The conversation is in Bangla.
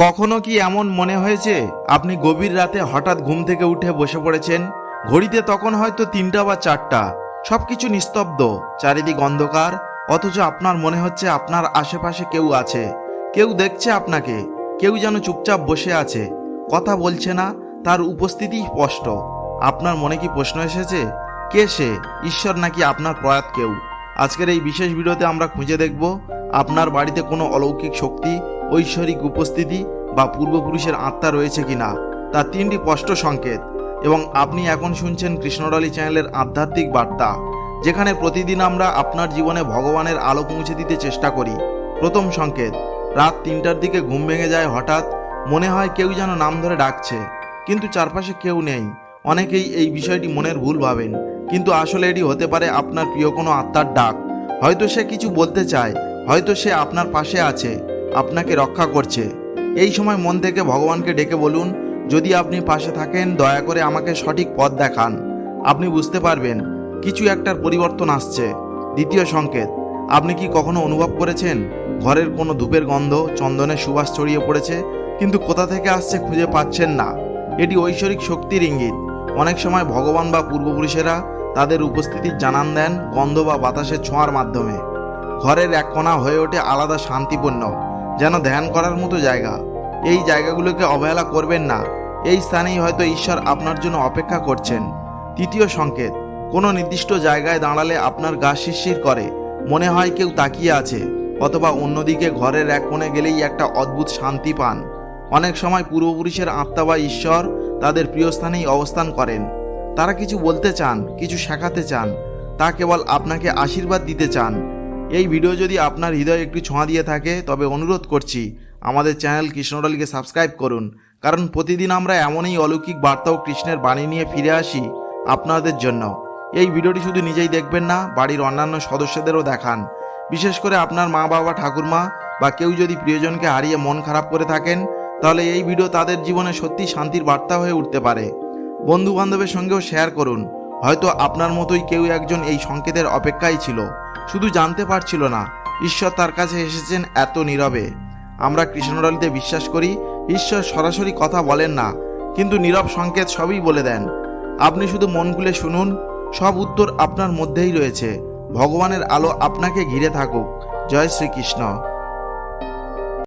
কখনো কি এমন মনে হয়েছে? আপনি গভীর রাতে হঠাৎ ঘুম থেকে উঠে বসে পড়েছেন। ঘড়িতে তখন হয়তো তিনটা বা চারটা। সবকিছু নিস্তব্ধ, চারিদিক অন্ধকার, অথচ আপনার মনে হচ্ছে আপনার আশেপাশে কেউ আছে। কেউ দেখছে আপনাকে, কেউ যেন চুপচাপ বসে আছে। কথা বলছে না, তার উপস্থিতি স্পষ্ট। আপনার মনে কি প্রশ্ন এসেছে? কে সে? ঈশ্বর নাকি আপনার প্রয়াত কেউ? আজকের এই বিশেষ ভিডিওতে আমরা খুঁজে দেখব আপনার বাড়িতে কোনো অলৌকিক শক্তি, ঐশ্বরিক উপস্থিতি বা পূর্বপুরুষের আত্মা রয়েছে কিনা। তার তিনটি স্পষ্ট সংকেত এবং আপনি এখন শুনছেন কৃষ্ণডালি চ্যানেলের আধ্যাত্মিক বার্তা, যেখানে প্রতিদিন আমরা আপনার জীবনে ভগবানের আলো পৌঁছে দিতে চেষ্টা করি। প্রথম সংকেত, রাত তিনটার দিকে ঘুম ভেঙে যায় হঠাৎ, মনে হয় কেউ যেন নাম ধরে ডাকছে, কিন্তু চারপাশে কেউ নেই। অনেকেই এই বিষয়টি মনের ভুল ভাবেন। কিন্তু আসলে এটি হতে পারে আপনার প্রিয় কোনো আত্মার ডাক। হয়তো সে কিছু বলতে চায়, হয়তো সে আপনার পাশে আছে, আপনাকে রক্ষা করছে। এই সময় মন থেকে ভগবানকে ডেকে বলুন, যদি আপনি পাশে থাকেন, দয়া করে আমাকে সঠিক পথ দেখান। আপনি বুঝতে পারবেন, কিছু একটার পরিবর্তন আসছে। দ্বিতীয় সংকেত, আপনি কি কখনো অনুভব করেছেন, ঘরের কোনো ধূপের গন্ধ চন্দনের সুবাস ছড়িয়ে পড়েছে, কিন্তু কোথা থেকে আসছে খুঁজে পাচ্ছেন না? এটি ঐশ্বরিক শক্তির ইঙ্গিত। অনেক সময় ভগবান বা পূর্বপুরুষেরা তাদের উপস্থিতির জানান দেন গন্ধ বা বাতাসের ছোঁয়ার মাধ্যমে। ঘরের এক কোণা হয়ে ওঠে আলাদা শান্তিপূর্ণ, যেন ধ্যান করার মতো জায়গা। এই জায়গাগুলোকে অবহেলা করবেন না। এই স্থানেই হয়তো ঈশ্বর আপনার জন্য অপেক্ষা করছেন। তৃতীয় সংকেত, কোনো নির্দিষ্ট জায়গায় দাঁড়ালে আপনার গা শিরশির করে, মনে হয় কেউ তাকিয়ে আছে, অথবা অন্যদিকে ঘরের এক কোণে গেলেই একটা অদ্ভুত শান্তি পান। অনেক সময় পূর্বপুরুষের আত্মা বা ঈশ্বর তাদের প্রিয় স্থানেই অবস্থান করেন। তারা কিছু বলতে চান, কিছু শেখাতে চান, তা কেবল আপনাকে আশীর্বাদ দিতে চান। এই ভিডিও যদি আপনার হৃদয়ে একটু ছোঁয়া দিয়ে থাকে, তবে অনুরোধ করছি, আমাদের চ্যানেল কৃষ্ণডলিকে সাবস্ক্রাইব করুন। কারণ প্রতিদিন আমরা এমনই অলৌকিক বার্তা ও কৃষ্ণের বাণী নিয়ে ফিরে আসি আপনাদের জন্য। এই ভিডিওটি শুধু নিজেই দেখবেন না, বাড়ির অন্যান্য সদস্যদেরও দেখান। বিশেষ করে আপনার মা, বাবা, ঠাকুরমা বা কেউ যদি প্রিয়জনকে হারিয়ে মন খারাপ করে থাকেন, তাহলে এই ভিডিও তাদের জীবনে সত্যি শান্তির বার্তা হয়ে উঠতে পারে। বন্ধু বান্ধবের সঙ্গেও শেয়ার করুন। হয়তো আপনার মতোই কেউ একজন এই সংকেতের অপেক্ষায় ছিল। শুধু জানতে পারছিল না, ঈশ্বর তার কাছে এসেছেন এত নীরবে। আমরা কৃষ্ণডলিতে বিশ্বাস করি, ঈশ্বর সরাসরি কথা বলেন না, কিন্তু নীরব সংকেত সবই বলে দেন। আপনি শুধু মন খুলে শুনুন, সব উত্তর আপনার মধ্যেই রয়েছে। ভগবানের আলো আপনাকে ঘিরে থাকুক। জয় শ্রীকৃষ্ণ।